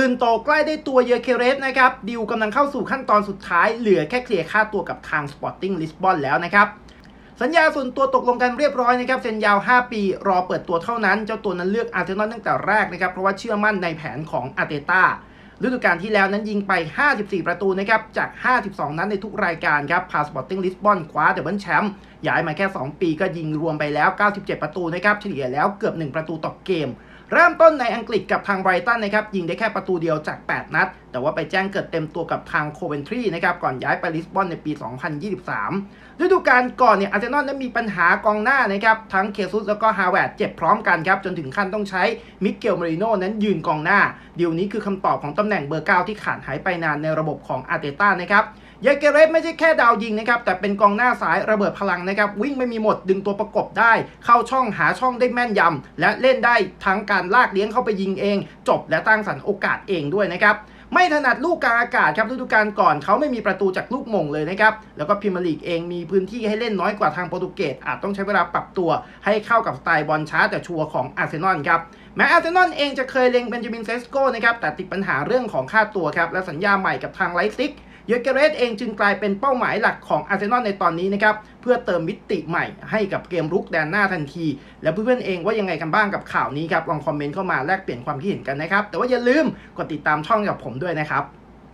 ปืนโตใกล้ได้ตัวเยอเคเรสนะครับดิวกำลังเข้าสู่ขั้นตอนสุดท้ายเหลือแค่เคลียร์ค่าตัวกับทาง Sporting Lisbon แล้วนะครับสัญญาส่วนตัวตกลงกันเรียบร้อยนะครับเซ็นยาว 5 ปี รอเปิดตัวเท่านั้นเจ้าตัวนั้นเลือกอาร์เซนอลตั้งแต่แรกนะครับเพราะว่าเชื่อมั่นในแผนของอาร์เตต้าฤดูกาลที่แล้วนั้นยิงไป 54 ประตูนะครับจาก 52 นัดในทุกรายการครับพาสปอร์ติ้งลิสบอนคว้าเดบเบิลแชมป์ย้ายมาแค่ 2 ปีก็ยิงรวมไปแล้ว 97 ประตูนะครับเฉลี่ยแล้วเกือบ 1 ประตูต่อเกม เริ่มต้นในอังกฤษกับทางไบรตันนะครับยิงได้แค่ประตูเดียวจาก 8 นัดแต่ว่าไปแจ้งเกิดเต็มตัวกับทางโคเวนทรีนะครับก่อนย้ายไปลิสบอนในปี 2023 ฤดูกาลก่อนเนี่ยอาร์เซนอลนั้นมีปัญหากองหน้านะครับทั้งเคซุสแล้วก็ฮาวเวิร์ดเจ็บพร้อมกันครับจนถึงขั้นต้องใช้มิเกลมาริโนนั้นยืนกองหน้าเดีลนี้คือคำตอบของตำแหน่งเบอร์เก้าที่ขาดหายไปนานในระบบของอาร์เตต้านะครับเยเกเรสไม่ใช่แค่ดาวยิงนะครับแต่เป็นกองหน้าสายระเบิดพลังนะครับวิ่งไม่มีหมดดึงตัวประกบได้ เข้าช่องหาช่องได้แม่นยำและเล่นได้ทั้งการลากเลี้ยงเข้าไปยิงเอง จบและตั้งสรรโอกาสเองด้วยนะครับ ไม่ถนัดลูกกลางอากาศครับฤดูกาลก่อนเขาไม่มีประตูจากลูกมงเลยนะครับ แล้วก็พรีเมียร์ลีกเองมีพื้นที่ให้เล่นน้อยกว่าทางโปรตุเกสอาจต้องใช้เวลาปรับตัว ให้เข้ากับสไตล์บอลช้าแต่ชัวร์ของอาร์เซนอลครับแม้อาร์เซนอลเองจะเคยเล็งเบนจามินเซสโกนะครับแต่ติดปัญหาเรื่องของค่าตัวครับและสัญญาใหม่กับทางไลซิก เยเกเรสเองจึงกลายเป็นเป้าหมายหลักของอาร์เซนอลในตอนนี้นะครับ เพื่อเติมมิติใหม่ให้กับเกมรุกแดนหน้าทันที แล้วเพื่อนๆเองว่ายังไงกันบ้างกับข่าวนี้ครับลองคอมเมนต์เข้ามาแลกเปลี่ยนความคิดเห็นกันนะครับ แต่ว่าอย่าลืมกดติดตามช่องกับผมด้วยนะครับ